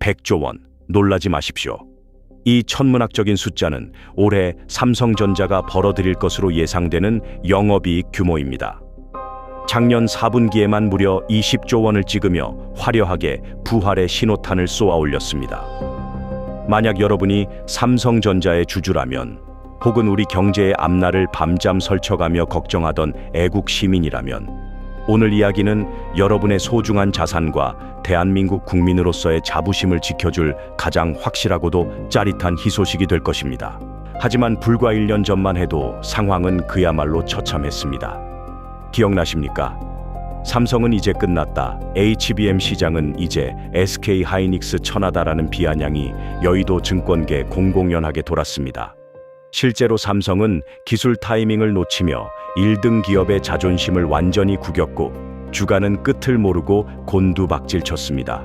100조 원. 놀라지 마십시오. 이 천문학적인 숫자는 올해 삼성전자가 벌어들일 것으로 예상되는 영업이익 규모입니다. 작년 4분기에만 무려 20조 원을 찍으며 화려하게 부활의 신호탄을 쏘아 올렸습니다. 만약 여러분이 삼성전자의 주주라면 혹은 우리 경제의 앞날을 밤잠 설쳐가며 걱정하던 애국 시민이라면 오늘 이야기는 여러분의 소중한 자산과 대한민국 국민으로서의 자부심을 지켜줄 가장 확실하고도 짜릿한 희소식이 될 것입니다. 하지만 불과 1년 전만 해도 상황은 그야말로 처참했습니다. 기억나십니까? 삼성은 이제 끝났다. HBM 시장은 이제 SK 하이닉스 천하다라는 비아냥이 여의도 증권계 공공연하게 돌았습니다. 실제로 삼성은 기술 타이밍을 놓치며 1등 기업의 자존심을 완전히 구겼고 주가는 끝을 모르고 곤두박질 쳤습니다.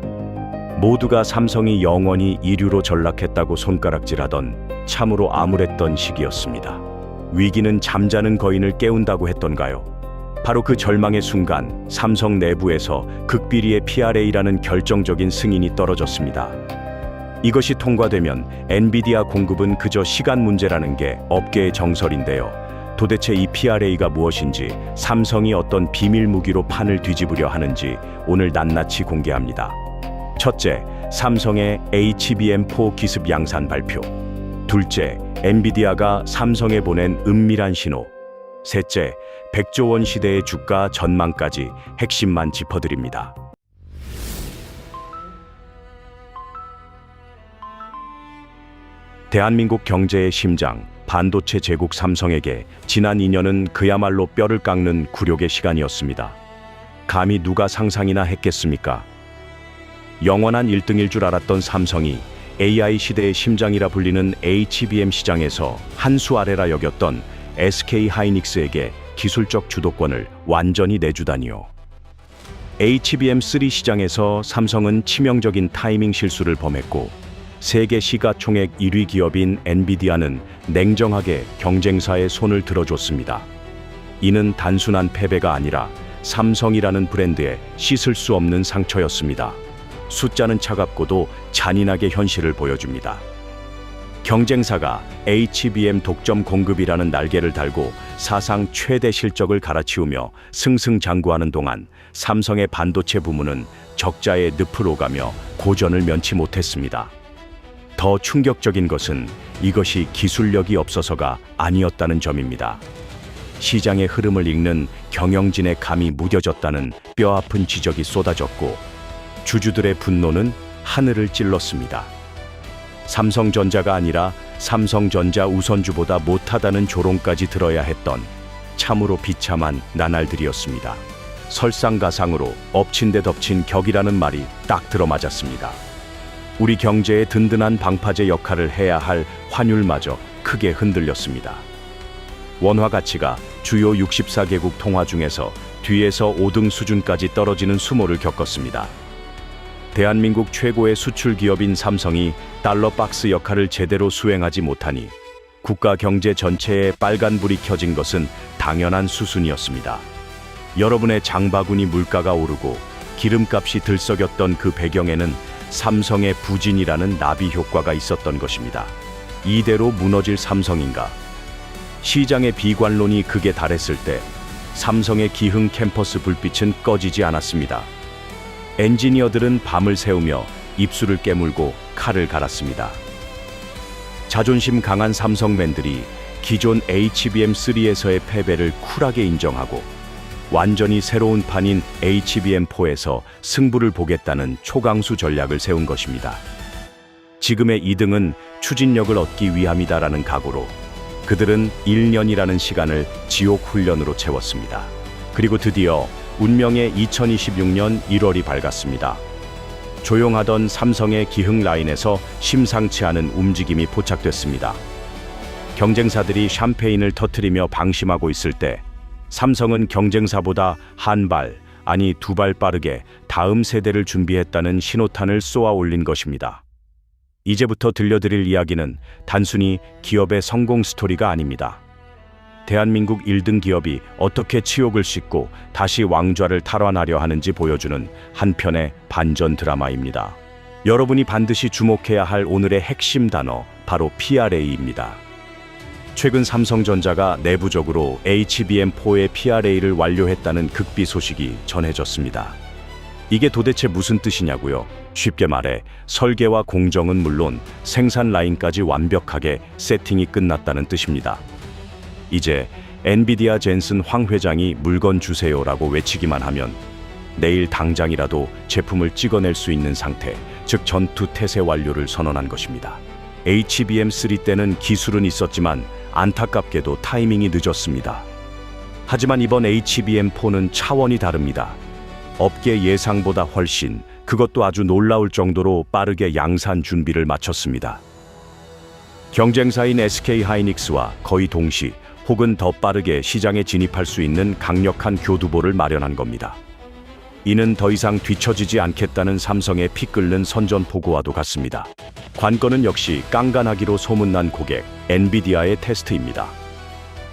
모두가 삼성이 영원히 이류로 전락했다고 손가락질하던 참으로 암울했던 시기였습니다. 위기는 잠자는 거인을 깨운다고 했던가요? 바로 그 절망의 순간 삼성 내부에서 극비리의 PRA라는 결정적인 승인이 떨어졌습니다. 이것이 통과되면 엔비디아 공급은 그저 시간 문제라는 게 업계의 정설인데요. 도대체 이 PRA가 무엇인지 삼성이 어떤 비밀 무기로 판을 뒤집으려 하는지 오늘 낱낱이 공개합니다. 첫째, 삼성의 HBM4 기습 양산 발표. 둘째, 엔비디아가 삼성에 보낸 은밀한 신호. 셋째, 100조 원 시대의 주가 전망까지 핵심만 짚어드립니다. 대한민국 경제의 심장, 반도체 제국 삼성에게 지난 2년은 그야말로 뼈를 깎는 굴욕의 시간이었습니다. 감히 누가 상상이나 했겠습니까? 영원한 1등일 줄 알았던 삼성이 AI 시대의 심장이라 불리는 HBM 시장에서 한 수 아래라 여겼던 SK 하이닉스에게 기술적 주도권을 완전히 내주다니요. HBM3 시장에서 삼성은 치명적인 타이밍 실수를 범했고 세계 시가총액 1위 기업인 엔비디아는 냉정하게 경쟁사의 손을 들어줬습니다. 이는 단순한 패배가 아니라 삼성이라는 브랜드에 씻을 수 없는 상처였습니다. 숫자는 차갑고도 잔인하게 현실을 보여줍니다. 경쟁사가 HBM 독점 공급이라는 날개를 달고 사상 최대 실적을 갈아치우며 승승장구하는 동안 삼성의 반도체 부문은 적자의 늪을 오가며 고전을 면치 못했습니다. 더 충격적인 것은 이것이 기술력이 없어서가 아니었다는 점입니다. 시장의 흐름을 읽는 경영진의 감이 무뎌졌다는 뼈아픈 지적이 쏟아졌고 주주들의 분노는 하늘을 찔렀습니다. 삼성전자가 아니라 삼성전자 우선주보다 못하다는 조롱까지 들어야 했던 참으로 비참한 나날들이었습니다. 설상가상으로 엎친 데 덮친 격이라는 말이 딱 들어맞았습니다. 우리 경제의 든든한 방파제 역할을 해야 할 환율마저 크게 흔들렸습니다. 원화 가치가 주요 64개국 통화 중에서 뒤에서 5등 수준까지 떨어지는 수모를 겪었습니다. 대한민국 최고의 수출 기업인 삼성이 달러 박스 역할을 제대로 수행하지 못하니 국가 경제 전체에 빨간불이 켜진 것은 당연한 수순이었습니다. 여러분의 장바구니 물가가 오르고 기름값이 들썩였던 그 배경에는 삼성의 부진이라는 나비 효과가 있었던 것입니다. 이대로 무너질 삼성인가? 시장의 비관론이 극에 달했을 때 삼성의 기흥 캠퍼스 불빛은 꺼지지 않았습니다. 엔지니어들은 밤을 새우며 입술을 깨물고 칼을 갈았습니다. 자존심 강한 삼성맨들이 기존 HBM3에서의 패배를 쿨하게 인정하고 완전히 새로운 판인 HBM4에서 승부를 보겠다는 초강수 전략을 세운 것입니다. 지금의 2등은 추진력을 얻기 위함이다라는 각오로 그들은 1년이라는 시간을 지옥 훈련으로 채웠습니다. 그리고 드디어 운명의 2026년 1월이 밝았습니다. 조용하던 삼성의 기흥 라인에서 심상치 않은 움직임이 포착됐습니다. 경쟁사들이 샴페인을 터트리며 방심하고 있을 때 삼성은 경쟁사보다 한 발, 아니 두 발 빠르게 다음 세대를 준비했다는 신호탄을 쏘아 올린 것입니다. 이제부터 들려드릴 이야기는 단순히 기업의 성공 스토리가 아닙니다. 대한민국 1등 기업이 어떻게 치욕을 씻고 다시 왕좌를 탈환하려 하는지 보여주는 한편의 반전 드라마입니다. 여러분이 반드시 주목해야 할 오늘의 핵심 단어 바로 PRA입니다. 최근 삼성전자가 내부적으로 HBM4의 PRA를 완료했다는 극비 소식이 전해졌습니다. 이게 도대체 무슨 뜻이냐고요? 쉽게 말해 설계와 공정은 물론 생산 라인까지 완벽하게 세팅이 끝났다는 뜻입니다. 이제 엔비디아 젠슨 황 회장이 물건 주세요라고 외치기만 하면 내일 당장이라도 제품을 찍어낼 수 있는 상태, 즉 전투 태세 완료를 선언한 것입니다. HBM3 때는 기술은 있었지만 안타깝게도 타이밍이 늦었습니다. 하지만 이번 HBM4는 차원이 다릅니다. 업계 예상보다 훨씬 그것도 아주 놀라울 정도로 빠르게 양산 준비를 마쳤습니다. 경쟁사인 SK 하이닉스와 거의 동시 혹은 더 빠르게 시장에 진입할 수 있는 강력한 교두보를 마련한 겁니다. 이는 더 이상 뒤처지지 않겠다는 삼성의 피 끓는 선전포고와도 같습니다. 관건은 역시 깐깐하기로 소문난 고객 엔비디아의 테스트입니다.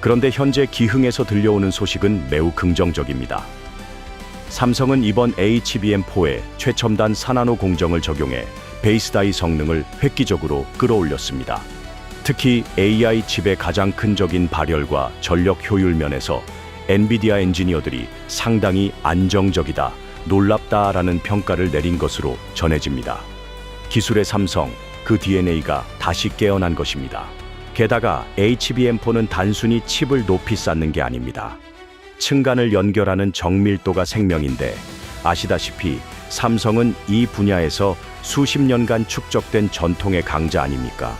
그런데 현재 기흥에서 들려오는 소식은 매우 긍정적입니다. 삼성은 이번 HBM4에 최첨단 사나노 공정을 적용해 베이스다이 성능을 획기적으로 끌어올렸습니다. 특히 AI 칩의 가장 큰 적인 발열과 전력 효율 면에서 엔비디아 엔지니어들이 상당히 안정적이다, 놀랍다라는 평가를 내린 것으로 전해집니다. 기술의 삼성, 그 DNA가 다시 깨어난 것입니다. 게다가 HBM4는 단순히 칩을 높이 쌓는 게 아닙니다. 층간을 연결하는 정밀도가 생명인데 아시다시피 삼성은 이 분야에서 수십 년간 축적된 전통의 강자 아닙니까?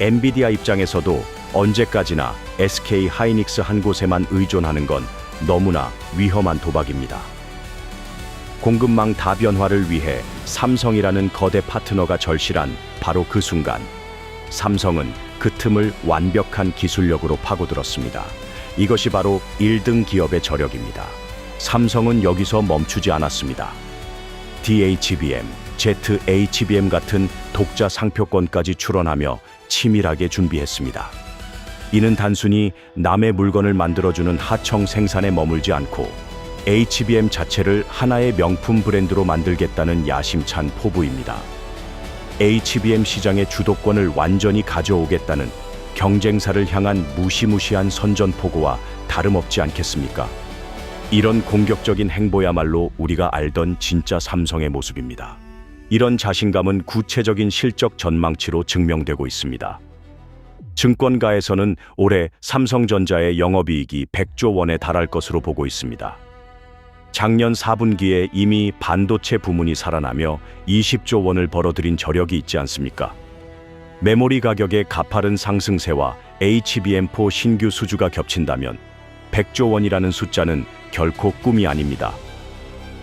엔비디아 입장에서도 언제까지나 SK 하이닉스 한 곳에만 의존하는 건 너무나 위험한 도박입니다. 공급망 다변화를 위해 삼성이라는 거대 파트너가 절실한 바로 그 순간 삼성은 그 틈을 완벽한 기술력으로 파고들었습니다. 이것이 바로 1등 기업의 저력입니다. 삼성은 여기서 멈추지 않았습니다. DHBM, ZHBM 같은 독자 상표권까지 출원하며 치밀하게 준비했습니다. 이는 단순히 남의 물건을 만들어주는 하청 생산에 머물지 않고 HBM 자체를 하나의 명품 브랜드로 만들겠다는 야심찬 포부입니다. HBM 시장의 주도권을 완전히 가져오겠다는 경쟁사를 향한 무시무시한 선전포고와 다름없지 않겠습니까? 이런 공격적인 행보야말로 우리가 알던 진짜 삼성의 모습입니다. 이런 자신감은 구체적인 실적 전망치로 증명되고 있습니다. 증권가에서는 올해 삼성전자의 영업이익이 100조 원에 달할 것으로 보고 있습니다. 작년 4분기에 이미 반도체 부문이 살아나며 20조 원을 벌어들인 저력이 있지 않습니까? 메모리 가격의 가파른 상승세와 HBM4 신규 수주가 겹친다면 100조 원이라는 숫자는 결코 꿈이 아닙니다.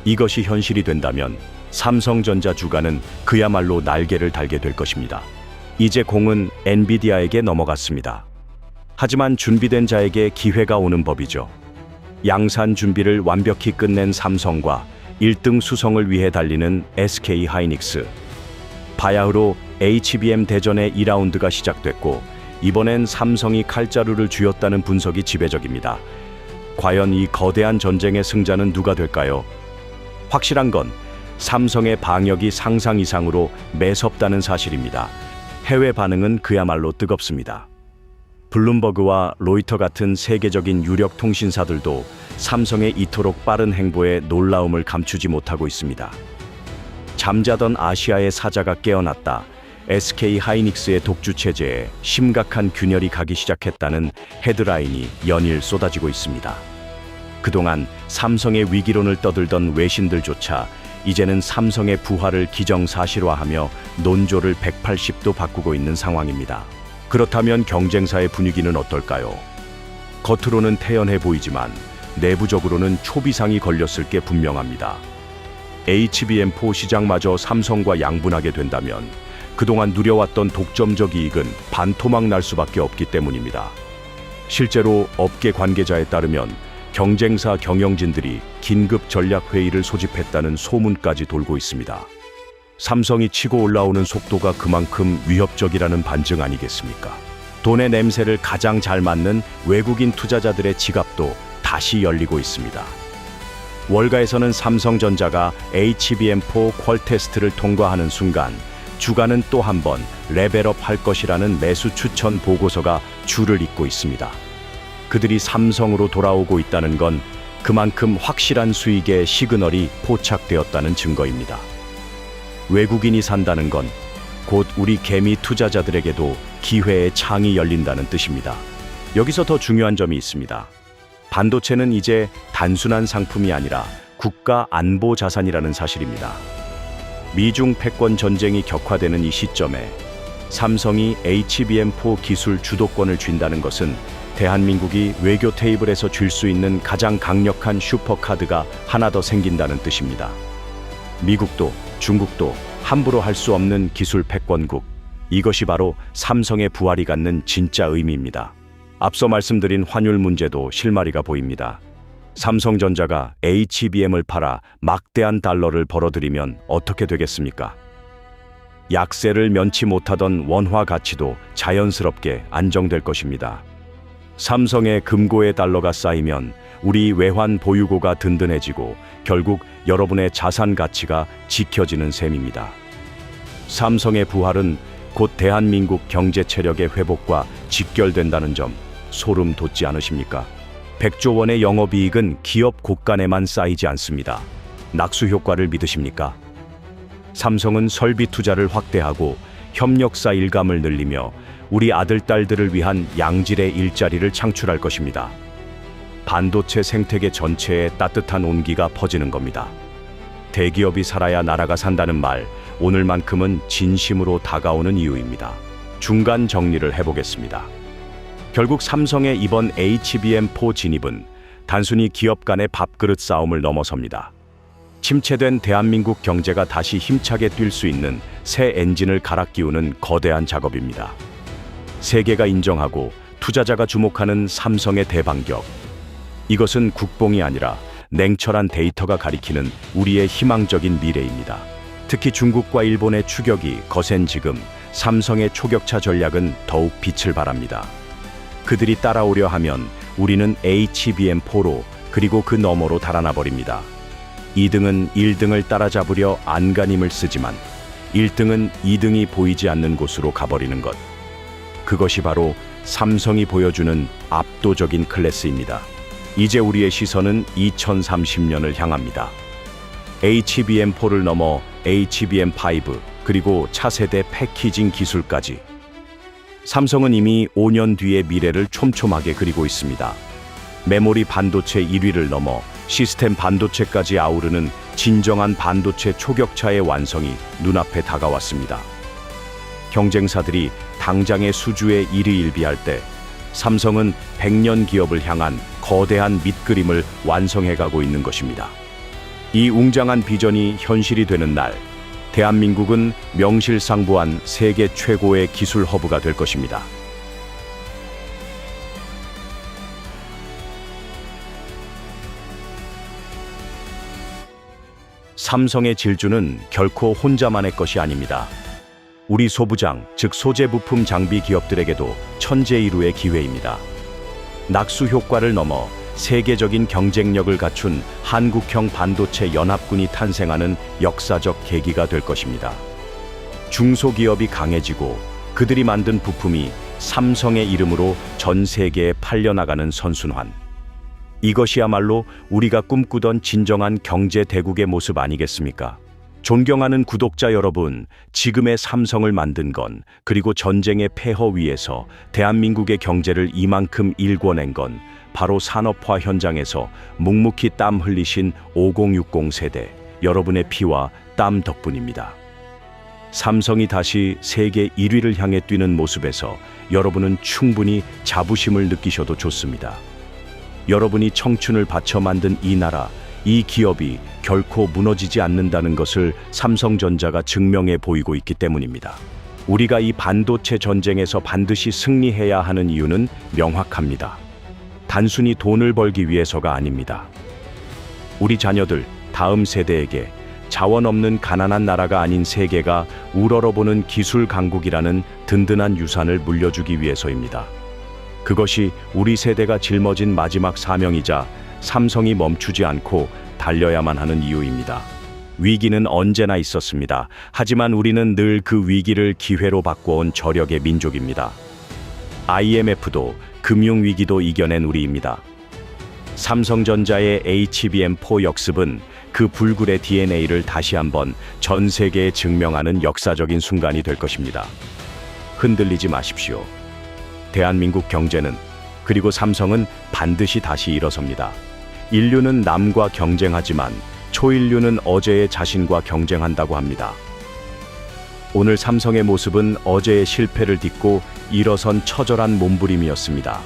이것이 현실이 된다면 삼성전자 주가는 그야말로 날개를 달게 될 것입니다. 이제 공은 엔비디아에게 넘어갔습니다. 하지만 준비된 자에게 기회가 오는 법이죠. 양산 준비를 완벽히 끝낸 삼성과 1등 수성을 위해 달리는 SK 하이닉스. 바야흐로 HBM 대전의 2라운드가 시작됐고 이번엔 삼성이 칼자루를 쥐었다는 분석이 지배적입니다. 과연 이 거대한 전쟁의 승자는 누가 될까요? 확실한 건 삼성의 방역이 상상 이상으로 매섭다는 사실입니다. 해외 반응은 그야말로 뜨겁습니다. 블룸버그와 로이터 같은 세계적인 유력 통신사들도 삼성의 이토록 빠른 행보에 놀라움을 감추지 못하고 있습니다. 잠자던 아시아의 사자가 깨어났다. SK 하이닉스의 독주 체제에 심각한 균열이 가기 시작했다는 헤드라인이 연일 쏟아지고 있습니다. 그동안 삼성의 위기론을 떠들던 외신들조차 이제는 삼성의 부활을 기정사실화하며 논조를 180도 바꾸고 있는 상황입니다. 그렇다면 경쟁사의 분위기는 어떨까요? 겉으로는 태연해 보이지만 내부적으로는 초비상이 걸렸을 게 분명합니다. HBM4 시장마저 삼성과 양분하게 된다면 그동안 누려왔던 독점적 이익은 반토막 날 수밖에 없기 때문입니다. 실제로 업계 관계자에 따르면 경쟁사 경영진들이 긴급 전략 회의를 소집했다는 소문까지 돌고 있습니다. 삼성이 치고 올라오는 속도가 그만큼 위협적이라는 반증 아니겠습니까? 돈의 냄새를 가장 잘 맡는 외국인 투자자들의 지갑도 다시 열리고 있습니다. 월가에서는 삼성전자가 HBM4 퀄 테스트를 통과하는 순간 주가는 또 한 번 레벨업 할 것이라는 매수 추천 보고서가 줄을 잇고 있습니다. 그들이 삼성으로 돌아오고 있다는 건 그만큼 확실한 수익의 시그널이 포착되었다는 증거입니다. 외국인이 산다는 건 곧 우리 개미 투자자들에게도 기회의 창이 열린다는 뜻입니다. 여기서 더 중요한 점이 있습니다. 반도체는 이제 단순한 상품이 아니라 국가 안보 자산이라는 사실입니다. 미중 패권 전쟁이 격화되는 이 시점에 삼성이 HBM4 기술 주도권을 쥔다는 것은 대한민국이 외교 테이블에서 줄 수 있는 가장 강력한 슈퍼카드가 하나 더 생긴다는 뜻입니다. 미국도 중국도 함부로 할 수 없는 기술 패권국. 이것이 바로 삼성의 부활이 갖는 진짜 의미입니다. 앞서 말씀드린 환율 문제도 실마리가 보입니다. 삼성전자가 HBM을 팔아 막대한 달러를 벌어들이면 어떻게 되겠습니까? 약세를 면치 못하던 원화 가치도 자연스럽게 안정될 것입니다. 삼성의 금고의 달러가 쌓이면 우리 외환 보유고가 든든해지고 결국 여러분의 자산 가치가 지켜지는 셈입니다. 삼성의 부활은 곧 대한민국 경제 체력의 회복과 직결된다는 점 소름 돋지 않으십니까? 100조 원의 영업이익은 기업 곳간에만 쌓이지 않습니다. 낙수 효과를 믿으십니까? 삼성은 설비 투자를 확대하고 협력사 일감을 늘리며 우리 아들, 딸들을 위한 양질의 일자리를 창출할 것입니다. 반도체 생태계 전체에 따뜻한 온기가 퍼지는 겁니다. 대기업이 살아야 나라가 산다는 말, 오늘만큼은 진심으로 다가오는 이유입니다. 중간 정리를 해보겠습니다. 결국 삼성의 이번 HBM4 진입은 단순히 기업 간의 밥그릇 싸움을 넘어섭니다. 침체된 대한민국 경제가 다시 힘차게 뛸 수 있는 새 엔진을 갈아 끼우는 거대한 작업입니다. 세계가 인정하고 투자자가 주목하는 삼성의 대반격. 이것은 국뽕이 아니라 냉철한 데이터가 가리키는 우리의 희망적인 미래입니다. 특히 중국과 일본의 추격이 거센 지금 삼성의 초격차 전략은 더욱 빛을 발합니다. 그들이 따라오려 하면 우리는 HBM4로 그리고 그 너머로 달아나 버립니다. 2등은 1등을 따라잡으려 안간힘을 쓰지만 1등은 2등이 보이지 않는 곳으로 가버리는 것. 그것이 바로 삼성이 보여주는 압도적인 클래스입니다. 이제 우리의 시선은 2030년을 향합니다. HBM4를 넘어 HBM5 그리고 차세대 패키징 기술까지 삼성은 이미 5년 뒤의 미래를 촘촘하게 그리고 있습니다. 메모리 반도체 1위를 넘어 시스템 반도체까지 아우르는 진정한 반도체 초격차의 완성이 눈앞에 다가왔습니다. 경쟁사들이 당장의 수주에 일희일비할 때 삼성은 100년 기업을 향한 거대한 밑그림을 완성해가고 있는 것입니다. 이 웅장한 비전이 현실이 되는 날, 대한민국은 명실상부한 세계 최고의 기술 허브가 될 것입니다. 삼성의 질주는 결코 혼자만의 것이 아닙니다. 우리 소부장, 즉 소재 부품 장비 기업들에게도 천재이루의 기회입니다. 낙수 효과를 넘어 세계적인 경쟁력을 갖춘 한국형 반도체 연합군이 탄생하는 역사적 계기가 될 것입니다. 중소기업이 강해지고 그들이 만든 부품이 삼성의 이름으로 전 세계에 팔려나가는 선순환. 이것이야말로 우리가 꿈꾸던 진정한 경제 대국의 모습 아니겠습니까? 존경하는 구독자 여러분, 지금의 삼성을 만든 건 그리고 전쟁의 폐허 위에서 대한민국의 경제를 이만큼 일궈낸 건 바로 산업화 현장에서 묵묵히 땀 흘리신 5060 세대 여러분의 피와 땀 덕분입니다. 삼성이 다시 세계 1위를 향해 뛰는 모습에서 여러분은 충분히 자부심을 느끼셔도 좋습니다. 여러분이 청춘을 바쳐 만든 이 나라, 이 기업이 결코 무너지지 않는다는 것을 삼성전자가 증명해 보이고 있기 때문입니다. 우리가 이 반도체 전쟁에서 반드시 승리해야 하는 이유는 명확합니다. 단순히 돈을 벌기 위해서가 아닙니다. 우리 자녀들, 다음 세대에게 자원 없는 가난한 나라가 아닌 세계가 우러러보는 기술 강국이라는 든든한 유산을 물려주기 위해서입니다. 그것이 우리 세대가 짊어진 마지막 사명이자 삼성이 멈추지 않고 달려야만 하는 이유입니다. 위기는 언제나 있었습니다. 하지만 우리는 늘 그 위기를 기회로 바꿔온 저력의 민족입니다. IMF도 금융위기도 이겨낸 우리입니다. 삼성전자의 HBM4 역습은 그 불굴의 DNA를 다시 한번 전 세계에 증명하는 역사적인 순간이 될 것입니다. 흔들리지 마십시오. 대한민국 경제는 그리고 삼성은 반드시 다시 일어섭니다. 인류는 남과 경쟁하지만 초인류는 어제의 자신과 경쟁한다고 합니다. 오늘 삼성의 모습은 어제의 실패를 딛고 일어선 처절한 몸부림이었습니다.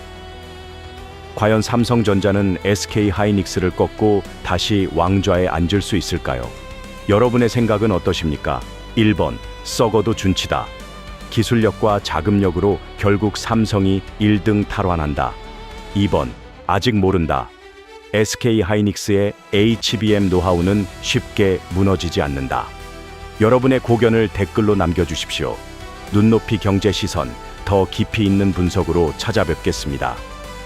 과연 삼성전자는 SK 하이닉스를 꺾고 다시 왕좌에 앉을 수 있을까요? 여러분의 생각은 어떠십니까? 1번 썩어도 준치다. 기술력과 자금력으로 결국 삼성이 1등 탈환한다. 2번 아직 모른다. SK 하이닉스의 HBM 노하우는 쉽게 무너지지 않는다. 여러분의 고견을 댓글로 남겨주십시오. 눈높이 경제 시선, 더 깊이 있는 분석으로 찾아뵙겠습니다.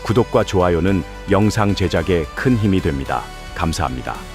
구독과 좋아요는 영상 제작에 큰 힘이 됩니다. 감사합니다.